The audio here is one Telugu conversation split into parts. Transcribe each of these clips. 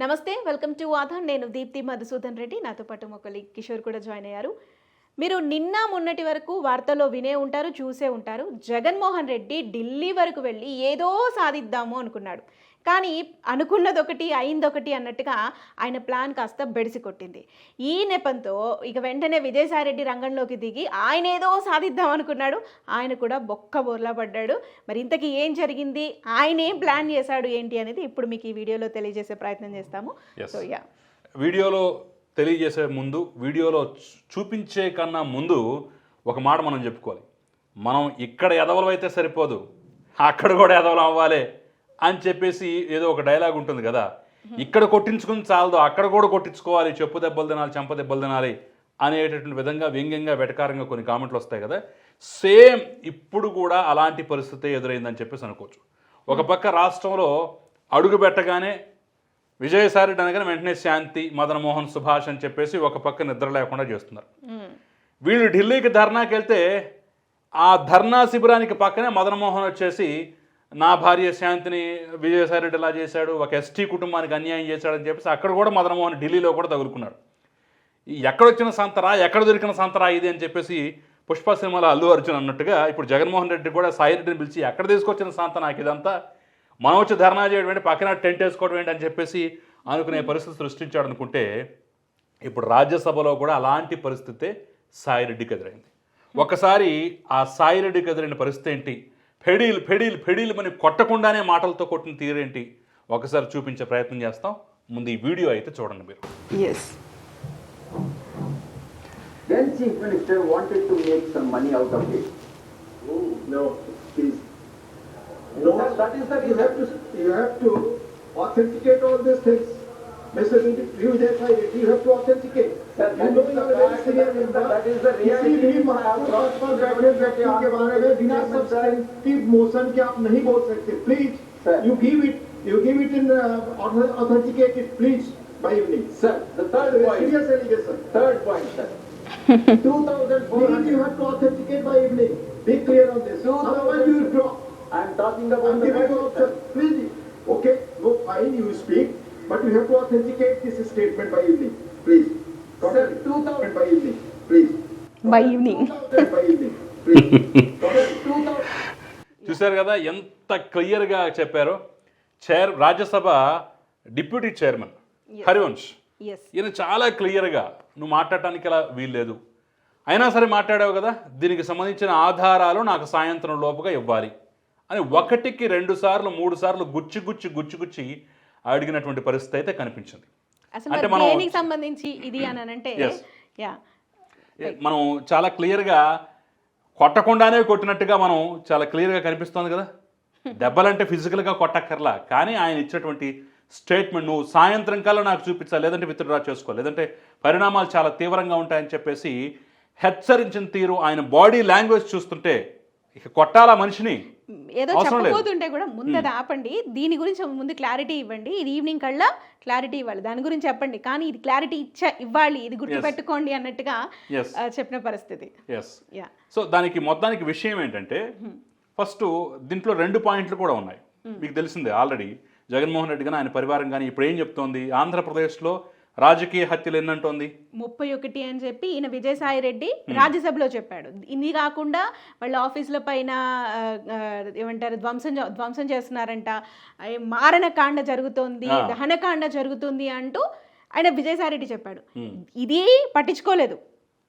నమస్తే వెల్కమ్ టు ఆధార్. నేను దీప్తి మధుసూదన్ రెడ్డి. నాతో పాటు మొక్కలి కిషోర్ కూడా జాయిన్ అయ్యారు. మీరు నిన్న మొన్నటి వరకు వార్తల్లో వినే ఉంటారు చూసే ఉంటారు. జగన్మోహన్ రెడ్డి ఢిల్లీ వరకు వెళ్ళి ఏదో సాధిద్దాము అనుకున్నాడు. కానీ అనుకున్నది ఒకటి అయిందొకటి అన్నట్టుగా ఆయన ప్లాన్ కాస్త బెడిసి కొట్టింది ఈ నెపంతో ఇక వెంటనే విజయసాయిరెడ్డి రంగంలోకి దిగి ఆయన ఏదో సాధిద్దాం అనుకున్నాడు ఆయన కూడా బొక్క బోర్లా పడ్డాడు. మరి ఇంతకీ ఏం జరిగింది? ఆయన ఏం ప్లాన్ చేశాడు ఏంటి అనేది ఇప్పుడు మీకు ఈ వీడియోలో తెలియజేసే ప్రయత్నం చేస్తాము. సో యా వీడియోలో తెలియజేసే ముందు వీడియోలో చూపించే కన్నా ముందు ఒక మాట మనం చెప్పుకోవాలి. మనం ఇక్కడ ఎదవలం అయితే సరిపోదు. అక్కడ కూడా ఎదవలం అవ్వాలి. అని చెప్పేసి ఏదో ఒక డైలాగ్ ఉంటుంది కదా. ఇక్కడ కొట్టించుకుని చాలదు అక్కడ కూడా కొట్టించుకోవాలి చెప్పు దెబ్బలు తినాలి చెంప దెబ్బలు తినాలి అనేటటువంటి విధంగా వ్యంగ్యంగా వెటకారంగా కొన్ని కామెంట్లు వస్తాయి కదా. సేమ్ ఇప్పుడు కూడా అలాంటి పరిస్థితి ఎదురైందని చెప్పేసి అనుకోవచ్చు. ఒక పక్క రాష్ట్రంలో అడుగు పెట్టగానే విజయసాయి అనగానే వెంటనే శాంతి మదన్ మోహన్ సుభాష్ అని చెప్పేసి ఒక పక్క నిద్ర లేకుండా చేస్తున్నారు. వీళ్ళు ఢిల్లీకి ధర్నాకి వెళ్తే ఆ ధర్నా శిబిరానికి పక్కనే మదన్ మోహన్ వచ్చేసి నా భార్య శాంతిని విజయసాయి రెడ్డి ఇలా చేశాడు ఒక ఎస్టీ కుటుంబానికి అన్యాయం చేశాడని చెప్పేసి అక్కడ కూడా మదనమోహన్ ఢిల్లీలో కూడా తగులుకున్నాడు. ఎక్కడొచ్చిన సంతరా ఎక్కడ దొరికిన సంతరా ఇది అని చెప్పేసి పుష్ప సినిమాలో అల్లు అర్జున్ అన్నట్టుగా ఇప్పుడు జగన్మోహన్ రెడ్డి కూడా సాయి రెడ్డిని పిలిచి ఎక్కడ తీసుకొచ్చిన సంత నాకు ఇదంతా? మనం వచ్చి ధర్నా చేయడం ఏంటి? పక్కన టెంట్ వేసుకోవడం ఏంటి అని చెప్పేసి అనుకునే పరిస్థితి సృష్టించాడు అనుకుంటే ఇప్పుడు రాజ్యసభలో కూడా అలాంటి పరిస్థితే సాయిరెడ్డికి ఎదురైంది ఒకసారి ఆ సాయిరెడ్డికి ఎదురైన పరిస్థితి ఏంటి? ఫెడీలు ఫెడీల్ ఫెడీల్ అని కొట్టకుండానే మాటలతో కొట్టిన తీరేంటి? ఒకసారి చూపించే ప్రయత్నం చేస్తాం. ముందు ఈ వీడియో అయితే చూడండి మీరు. You have to authenticate all these things. Mr. Sai, you have to authenticate. You that know you the are a very that is the- reality. भी पद पर बैठे व्यक्ति के बारे में बिना सब्सटेंटिव मोशन के आप नहीं बोल सकते. Please you give it you give it in authenticate it please by evening Sir, the third point, serious allegation third point, sir. Two thousand four Please, you have to authenticate by evening. Be clear on this. Otherwise, you will drop. I am talking about the you option. Please, okay, no, fine, you speak, but you have to authenticate this statement by evening, please. Sir, two thousand, Statement by evening, please. By evening Statement by evening, please. sir, two thousand, చూశారు కదా ఎంత క్లియర్గా చెప్పారో? Chair Rajya Sabha deputy chairman Harivansh. ఈయన చాలా క్లియర్గా నువ్వు మాట్లాడటానికి ఇలా వీల్లేదు? అయినా సరే మాట్లాడావు కదా? దీనికి సంబంధించిన ఆధారాలు నాకు సాయంత్రం లోపుగా ఇవ్వాలి. అని ఒకటికి రెండు సార్లు మూడు సార్లు గుచ్చి గుచ్చి గుచ్చి గుచ్చి అడిగినటువంటి పరిస్థితి అయితే కనిపించింది. అంటే మనం- సంబంధించి ఇది అని అంటే మనం చాలా క్లియర్గా కొట్టకుండానే కొట్టినట్టుగా మనం చాలా క్లియర్గా కనిపిస్తోంది కదా. దెబ్బలంటే ఫిజికల్గా కొట్టక్కర్లా కానీ ఆయన ఇచ్చినటువంటి స్టేట్మెంట్ నువ్వు సాయంత్రం కల్లా నాకు చూపించాలి లేదంటే విత్డ్రా చేసుకో లేదంటే పరిణామాలు చాలా తీవ్రంగా ఉంటాయని చెప్పేసి హెచ్చరించిన తీరు ఆయన బాడీ లాంగ్వేజ్ చూస్తుంటే ఇక కొట్టాలా మనిషిని? ఏదో. చెప్పబోతుంటే కూడా ముందు ఆపండి. దీని గురించి ముందు క్లారిటీ ఇవ్వండి. ఇది ఈవినింగ్ కల్లా క్లారిటీ ఇవ్వాలి. దాని గురించి చెప్పండి. కానీ ఇది క్లారిటీ ఇచ్చా ఇవ్వాలి. ఇది గుర్తుపెట్టుకోండి అన్నట్టుగా చెప్పిన పరిస్థితి. సో దానికి మొత్తానికి విషయం ఏంటంటే ఫస్ట్ దీంట్లో రెండు పాయింట్లు కూడా ఉన్నాయి. మీకు తెలిసిందే ఆల్రెడీ. జగన్మోహన్ రెడ్డి కానీ ఆయన పరివారం కానీ ఇప్పుడు ఏం చెప్తోంది? ఆంధ్రప్రదేశ్లో రాజకీయ హత్యలు ఎన్నంటోంది? ముప్పై ఒకటి అని చెప్పి ఈయన విజయసాయి రెడ్డి రాజ్యసభలో చెప్పాడు. ఇది కాకుండా వాళ్ళ ఆఫీసుల పైన ఏమంటారు ధ్వంసం ధ్వంసం చేస్తున్నారంట. ఆ, మారణకాండ జరుగుతోంది ఆ. దహనకాండ జరుగుతుంది అంటూ ఆయన విజయసాయి రెడ్డి చెప్పాడు. ఇది పట్టించుకోలేదు.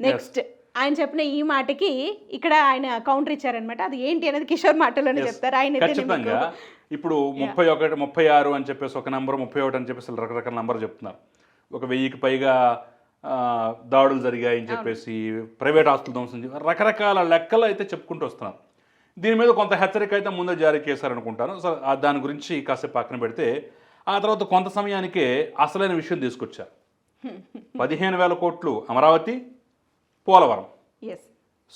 నెక్స్ట్ ఆయన చెప్పిన ఈ మాటకి ఇక్కడ ఆయన కౌంటర్ ఇచ్చారనమాట అది ఏంటి అనేది కిషోర్ మాటలోనే. చెప్తారు. ఆయన ఇప్పుడు ముప్పై ఒకటి ముప్పై ఆరు అని చెప్పేసి ఒక నెంబర్ ముప్పై ఒకటి అని చెప్పేసి రకరకాల నెంబర్ చెప్తున్నారు. ఒక వెయ్యికి పైగా దాడులు జరిగాయని చెప్పేసి ప్రైవేట్ ఆస్తులు ధ్వంసం రకరకాల లెక్కలు అయితే చెప్పుకుంటూ వస్తున్నారు దీని మీద కొంత హెచ్చరిక అయితే ముందే జారీ చేశారనుకుంటాను. సో దాని గురించి కాసేపు పక్కన పెడితే ఆ తర్వాత కొంత సమయానికే అసలైన విషయం తీసుకొచ్చారు పదిహేను వేల కోట్లు అమరావతి పోలవరం.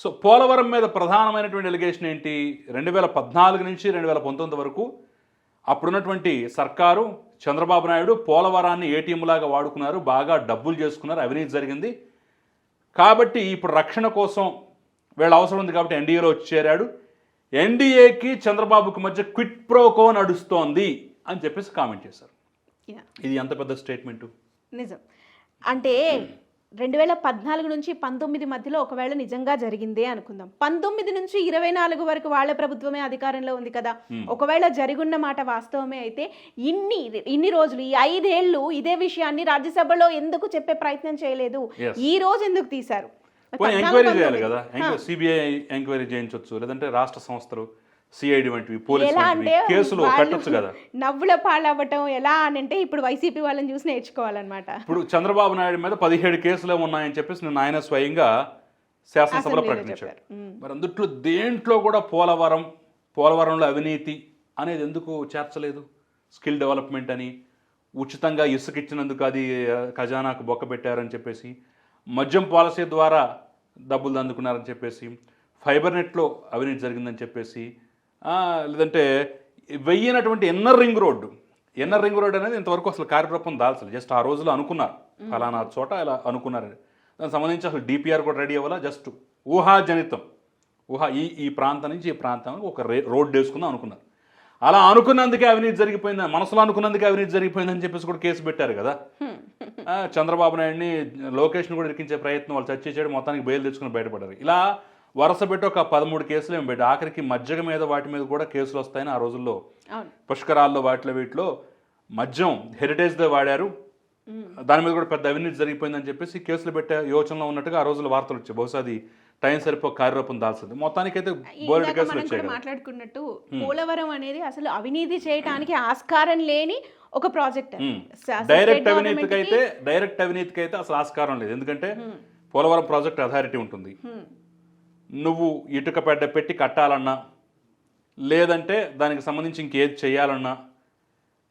సో పోలవరం మీద ప్రధానమైనటువంటి ఎలిగేషన్ ఏంటి? రెండు వేల పద్నాలుగు నుంచి రెండు వేల పంతొమ్మిది వరకు అప్పుడున్నటువంటి సర్కారు చంద్రబాబు నాయుడు పోలవరాన్ని ఏటీఎం లాగా వాడుకున్నారు బాగా డబ్బులు చేసుకున్నారు అవినీతి జరిగింది. కాబట్టి ఇప్పుడు రక్షణ కోసం వీళ్ళ అవసరం ఉంది కాబట్టి ఎన్డీఏలో వచ్చి చేరాడు. ఎన్డీఏకి చంద్రబాబుకి మధ్య క్విట్ ప్రోకో నడుస్తోంది అని చెప్పేసి కామెంట్ చేశారు. ఇది ఎంత పెద్ద స్టేట్మెంటు నిజం. అంటే రెండు వేల పద్నాలుగు నుంచి పంతొమ్మిది మధ్యలో ఒకవేళ నిజంగా జరిగిందే అనుకుందాం. పంతొమ్మిది నుంచి ఇరవై నాలుగు వరకు వాళ్ళ ప్రభుత్వమే అధికారంలో ఉంది కదా. ఒకవేళ జరిగున్న మాట వాస్తవమే అయితే ఇన్ని ఇన్ని రోజులు ఈ ఐదేళ్ళు ఇదే విషయాన్ని రాజ్యసభలో ఎందుకు చెప్పే ప్రయత్నం చేయలేదు. ఈ రోజు ఎందుకు తీశారు? ఎంక్వైరీ చేయాలి. కదా. సిబిఐ ఎంక్వైరీ చేయించవచ్చు లేదంటే రాష్ట్ర సంస్థలు. సిఐడి వంటివి పోలీసు కేసులు వాళ్ళు పెట్టొచ్చు కదా. నవ్వుల పాలవ్వటం ఎలా అని అంటే ఇప్పుడు వైసీపీ వాళ్ళని చూసి నేర్చుకోవాలన్నమాట. ఇప్పుడు చంద్రబాబు నాయుడు మీద పదిహేడు కేసులే ఉన్నాయని చెప్పేసి నిన్న ఆయన స్వయంగా శాసనసభలో ప్రకటించాడు. మరి అందుట్లో దేంట్లో కూడా పోలవరం పోలవరంలో అవినీతి అనేది ఎందుకు చేర్చలేదు? స్కిల్ డెవలప్మెంట్ అని ఉచితంగా ఇసుక ఇచ్చినందుకు అది ఖజానాకు బొక్క పెట్టారని చెప్పేసి మద్యం పాలసీ ద్వారా డబ్బులు అందుకున్నారని చెప్పేసి ఫైబర్ నెట్లో అవినీతి జరిగిందని చెప్పేసి లేదంటే వెయ్యినటువంటి inner ring road. Inner ring road అనేది ఇంతవరకు అసలు కార్యరూపం దాల్చలేదు. జస్ట్ ఆ రోజులో అనుకున్నారు. ఫలానా చోట ఇలా అనుకున్నారు. దానికి సంబంధించి అసలు డిపిఆర్ కూడా రెడీ అవ్వాలా? జస్ట్ ఊహాజనితం. ఊహ ఈ ఈ ప్రాంతం నుంచి ఈ ప్రాంతానికి ఒక రే రోడ్ వేసుకుందాం అనుకున్నారు. అలా అనుకున్నందుకే అవినీతి జరిగిపోయింది మనసులో అనుకున్నందుకే అవినీతి జరిగిపోయిందని చెప్పేసి కూడా కేసు పెట్టారు కదా. చంద్రబాబు నాయుడిని లోకేష్ని కూడా ఇరికించే ప్రయత్నం వాళ్ళు చర్చ చేయడం మొత్తానికి బయలు తెచ్చుకుని బయటపడ్డారు. ఇలా వరుస పెట్టి ఒక పదమూడు కేసులు ఏమి పెట్టి ఆఖరికి మజ్జిగ మీద వాటి మీద కూడా కేసులు వస్తాయని ఆ రోజుల్లో పుష్కరాల్లో వాటిలో వీటిలో మద్యం హెరిటేజ్దే వాడారు. దాని మీద కూడా పెద్ద అవినీతి జరిగిపోయిందని చెప్పేసి కేసులు పెట్టే యోచనలో ఉన్నట్టుగా ఆ రోజుల్లో వార్తలు వచ్చాయి. బహుశా అది టైం సరిపో కార్యరూపం దాల్సింది. మొత్తానికైతే బోర్డు కేసులు వచ్చాయి మాట్లాడుకున్నట్టు పోలవరం అనేది అసలు అవినీతి చేయడానికి ఆస్కారం లేని ఒక ప్రాజెక్ట్. డైరెక్ట్ అవినీతికి అయితే డైరెక్ట్ అవినీతికి అయితే అసలు ఆస్కారం లేదు. ఎందుకంటే పోలవరం ప్రాజెక్ట్ అథారిటీ ఉంటుంది. నువ్వు ఇటుక పెడ్డ పెట్టి కట్టాలన్నా లేదంటే దానికి సంబంధించి ఇంకేది చేయాలన్నా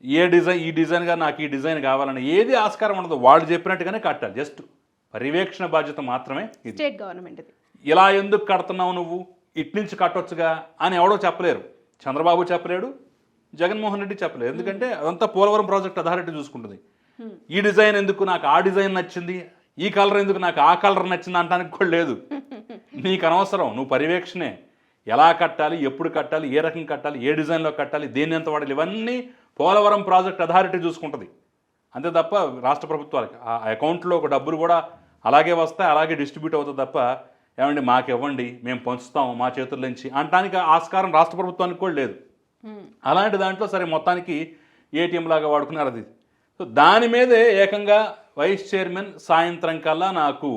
ఏ డిజైన్ ఈ డిజైన్గా నాకు ఈ డిజైన్ కావాలన్నా ఏది ఆస్కారం ఉండదు వాళ్ళు చెప్పినట్టుగానే కట్టాలి. జస్ట్ పర్యవేక్షణ బాధ్యత మాత్రమే స్టేట్ గవర్నమెంట్ ఇలా ఎందుకు కడుతున్నావు నువ్వు? ఇటు నుంచి కట్టొచ్చుగా అని ఎవడో చెప్పలేరు. చంద్రబాబు చెప్పలేడు జగన్మోహన్ రెడ్డి చెప్పలేరు. ఎందుకంటే అదంతా పోలవరం ప్రాజెక్ట్ అథారిటీ చూసుకుంటుంది. ఈ డిజైన్ ఎందుకు? నాకు ఆ డిజైన్ నచ్చింది ఈ కలర్ ఎందుకు? నాకు ఆ కలర్ నచ్చింది అంటానికి కూడా లేదు. నీకు అనవసరం నువ్వు పర్యవేక్షణే. ఎలా కట్టాలి ఎప్పుడు కట్టాలి ఏ రకం కట్టాలి ఏ డిజైన్లో కట్టాలి దేన్ని ఎంత వాడాలి ఇవన్నీ పోలవరం ప్రాజెక్ట్ అథారిటీ చూసుకుంటుంది. అంతే తప్ప రాష్ట్ర ప్రభుత్వాలకి ఆ అకౌంట్లో ఒక డబ్బులు కూడా అలాగే వస్తాయి అలాగే డిస్ట్రిబ్యూట్ అవుతుంది తప్ప ఏమండి మాకు ఇవ్వండి మేము పంచుతాం మా చేతుల నుంచి అంటానికి ఆస్కారం రాష్ట్ర ప్రభుత్వానికి కూడా లేదు. అలాంటి దాంట్లో సరే మొత్తానికి ఏటీఎం లాగా వాడుకున్నారు అది. సో దాని మీదే ఏకంగా వైస్ చైర్మన్ సాయంత్రం కల్లా నాకు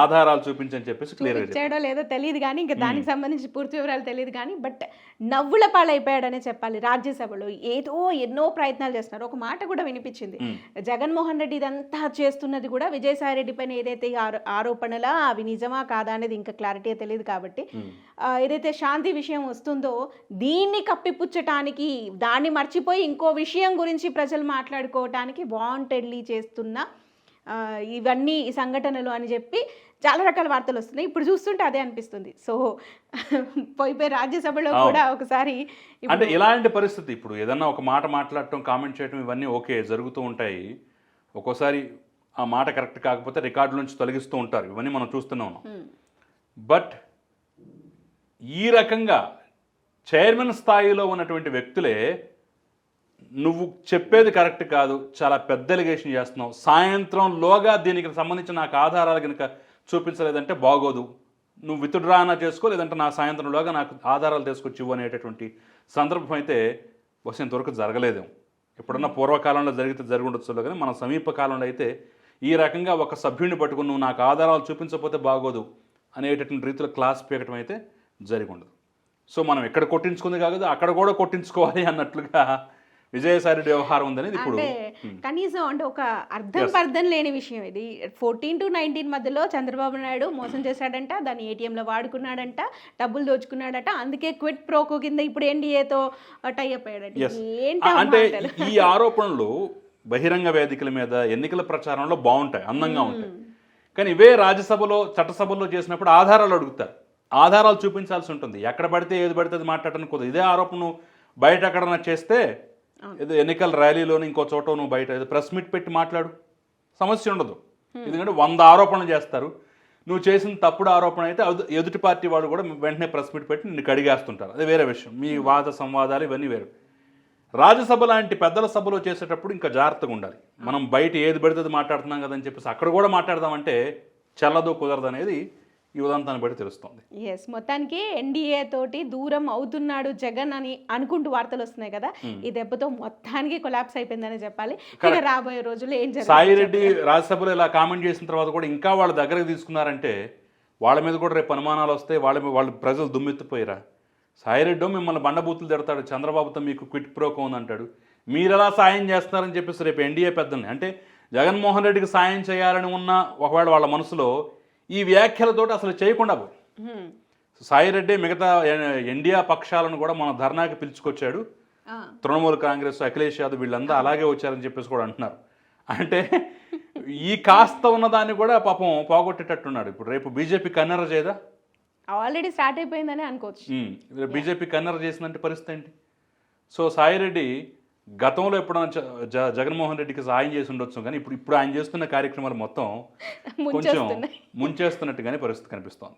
ఆధారాలు చూపించని చెప్పేసి చెప్పారు. ఇచ్చాడో లేదో తెలియదు కానీ ఇంకా దానికి సంబంధించి పూర్తి వివరాలు తెలియదు కానీ బట్ నవ్వుల పాలైపోయాడనే చెప్పాలి రాజ్యసభలో. ఏదో ఎన్నో ప్రయత్నాలు చేస్తున్నారు. ఒక మాట కూడా వినిపించింది. జగన్మోహన్ రెడ్డి ఇదంతా చేస్తున్నది కూడా విజయసాయి రెడ్డి పైన ఏదైతే ఆరోపణలా అవి నిజమా కాదా అనేది ఇంకా క్లారిటీ తెలియదు కాబట్టి ఏదైతే శాంతి విషయం వస్తుందో దీన్ని కప్పిపుచ్చటానికి దాన్ని మర్చిపోయి ఇంకో విషయం గురించి ప్రజలు మాట్లాడుకోవటానికి వాంటెడ్లీ చేస్తున్న ఇవన్నీ ఈ సంఘటనలు అని చెప్పి చాలా రకాల వార్తలు వస్తున్నాయి. ఇప్పుడు చూస్తుంటే అదే అనిపిస్తుంది. సో పోయి పోయి రాజ్యసభలో. కూడా ఒకసారి అంటే ఇలాంటి పరిస్థితి ఇప్పుడు ఏదన్నా ఒక మాట మాట్లాడటం కామెంట్ చేయటం ఇవన్నీ ఓకే జరుగుతూ ఉంటాయి. ఒక్కోసారి ఆ మాట కరెక్ట్ కాకపోతే రికార్డు నుంచి తొలగిస్తూ ఉంటారు. ఇవన్నీ మనం చూస్తూనే ఉన్నాం. Hmm. బట్ ఈ రకంగా చైర్మన్ స్థాయిలో ఉన్నటువంటి వ్యక్తులే నువ్వు చెప్పేది కరెక్ట్ కాదు చాలా పెద్ద ఎలిగేషన్ చేస్తున్నావు. సాయంత్రంలోగా దీనికి సంబంధించిన నాకు ఆధారాలు కనుక చూపించలేదంటే బాగోదు. నువ్వు విత్డ్రా అన్నా చేసుకో లేదంటే నా సాయంత్రంలోగా నాకు ఆధారాలు తీసుకొచ్చి ఇవ్వు అనేటటువంటి సందర్భం అయితే బహుశా ఇంతవరకు జరగలేదు. ఎప్పుడన్నా పూర్వకాలంలో జరిగితే జరిగి ఉండొచ్చు కానీ మన సమీప కాలంలో అయితే ఈ రకంగా ఒక సభ్యుడిని పట్టుకుని నువ్వు నాకు ఆధారాలు చూపించకపోతే బాగోదు అనేటటువంటి రీతిలో క్లాస్ పీకటం అయితే జరిగి ఉండదు. సో మనం ఎక్కడ కొట్టించుకుంది కాదు అక్కడ కూడా కొట్టించుకోవాలి అన్నట్లుగా విజయసాయి రెడ్డి వ్యవహారం ఉందనేది ఇప్పుడు అంటే కనీసం అంటే ఒక అర్థం పర్థం లేని విషయం ఇది. ఫోర్టీన్ టు నైన్టీన్ మధ్యలో చంద్రబాబు నాయుడు మోసం చేశాడంట దాన్ని ఏటీఎంలో వాడుకున్నాడంట డబ్బులు దోచుకున్నాడట అందుకే క్విట్ ప్రోకో కింద ఇప్పుడు ఎన్డీఏతో టైఅప్ అయ్యాడట. ఎస్ ఏంటి అంటే? ఈ ఆరోపణలు బహిరంగ వేదికల మీద ఎన్నికల ప్రచారంలో బాగుంటాయి అందంగా ఉంటాయి. కానీ ఇవే రాజ్యసభలో చట్టసభలో చేసినప్పుడు ఆధారాలు అడుగుతారు. ఆధారాలు చూపించాల్సి ఉంటుంది. ఎక్కడ పడితే ఏది పడితే అది మాట్లాడడానికి కుదరదు. ఇదే ఆరోపణ బయట ఎక్కడన్నా చేస్తే ఏదో ఎన్నికల ర్యాలీలోని ఇంకో చోట నువ్వు బయట ఏదో ప్రెస్ మీట్ పెట్టి మాట్లాడు. సమస్య ఉండదు. ఎందుకంటే వంద ఆరోపణలు చేస్తారు. నువ్వు చేసిన తప్పుడు ఆరోపణ అయితే ఎదుటి పార్టీ వాళ్ళు కూడా వెంటనే ప్రెస్ మీట్ పెట్టి నిన్ను కడిగేస్తుంటారు. అది వేరే విషయం. మీ వాద సంవాదాలు ఇవన్నీ వేరు. రాజ్యసభ లాంటి పెద్దల సభలో చేసేటప్పుడు ఇంకా జాగ్రత్తగా ఉండాలి. మనం బయట ఏది పడితే మాట్లాడుతున్నాం కదని చెప్పేసి అక్కడ కూడా మాట్లాడదామంటే చెల్లదు కుదరదు అనేది ఈ ఉదంతాన్ని బట్టి తెలుస్తుంది. ఎస్ మొత్తానికి ఎన్డీఏ తోటి దూరం అవుతున్నాడు జగన్ అని అనుకుంటూ వార్తలు వస్తున్నాయి కదా. ఈ దెబ్బతో మొత్తానికి కొలాప్స్ అయిపోయిందని చెప్పాలి. రాబోయే రోజుల్లో ఏం సాయి జరుగుతుంది రెడ్డి రాజ్యసభలో ఇలా కామెంట్ చేసిన తర్వాత కూడా ఇంకా వాళ్ళ దగ్గరకు తీసుకున్నారంటే వాళ్ళ మీద కూడా రేపు అనుమానాలు వస్తాయి వాళ్ళ మీద వాళ్ళు ప్రజలు దుమ్మెత్తిపోయారా. సాయిరెడ్డో మిమ్మల్ని బండబూతులు తిడతాడు చంద్రబాబుతో మీకు క్విట్ ప్రోకో ఉందంటాడు. మీరు ఎలా సాయం చేస్తున్నారని చెప్పేసి రేపు ఎన్డీఏ పెద్దల్ని అంటే జగన్మోహన్ రెడ్డికి సాయం చేయాలని ఉన్న ఒకవేళ వాళ్ళ మనసులో ఈ వ్యాఖ్యలతోటి అసలు చేయకుండా పోయి. సాయిరెడ్డి మిగతా ఎన్డీఏ పక్షాలను కూడా మన ధర్నాకి పిలుచుకొచ్చాడు. తృణమూల్ కాంగ్రెస్ అఖిలేష్ యాదవ్ వీళ్ళంతా అలాగే వచ్చారని చెప్పేసి కూడా అంటున్నారు. అంటే ఈ కాస్త ఉన్నదాన్ని కూడా పాపం పోగొట్టేటట్టున్నాడు. ఇప్పుడు రేపు బీజేపీ కన్నెర చేయదా? ఆల్రెడీ స్టార్ట్ అయిపోయిందని అనుకోవచ్చు. బీజేపీ కన్నెర చేసినంటే పరిస్థితి ఏంటి? సో సాయిరెడ్డి గతంలో ఎప్పుడైనా జగన్మోహన్ రెడ్డికి సాయం చేసి ఉండొచ్చు కానీ ఇప్పుడు ఇప్పుడు ఆయన చేస్తున్న కార్యక్రమాలు మొత్తం కొంచెం ముంచేస్తున్నట్టుగానే పరిస్థితి కనిపిస్తోంది.